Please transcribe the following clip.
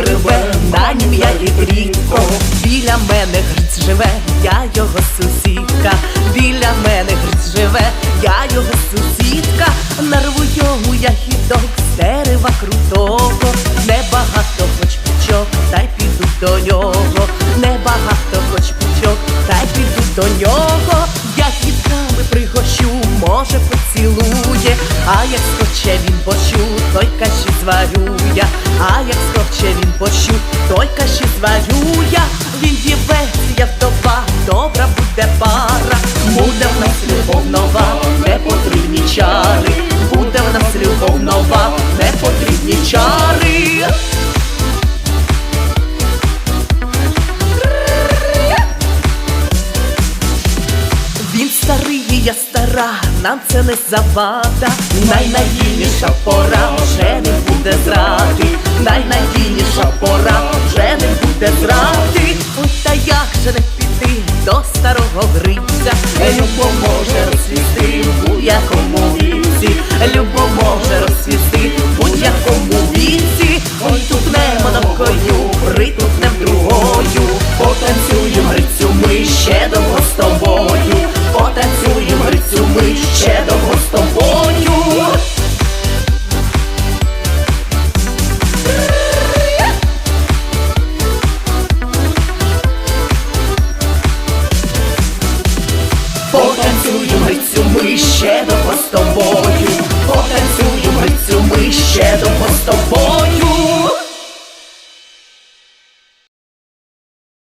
останнім я їх рідко. Біля мене гриць живе, я його сусідка. Біля мене гриць живе, я його сусідка. Нарву йому ягідок з дерева крутого. Небагато хоч пучок, та й піду до нього. Небагато хоч пучок, та й піду до нього. Ягідками пригощу, може поцілує, а як схоче він пощу, той каші зварю я, а як схоче він пощу, той каші зварю я, він дівець, я вдова, добра буде пара, буде в нас любов нова, не потрібні чари, буде в нас любов нова, не потрібні чари. Він старий, і я стара, нам це не завада. Найнадійніша пора не Потанцюємо грицю ми ще до з тобою, потанцюємо цю ми ще до з тобою.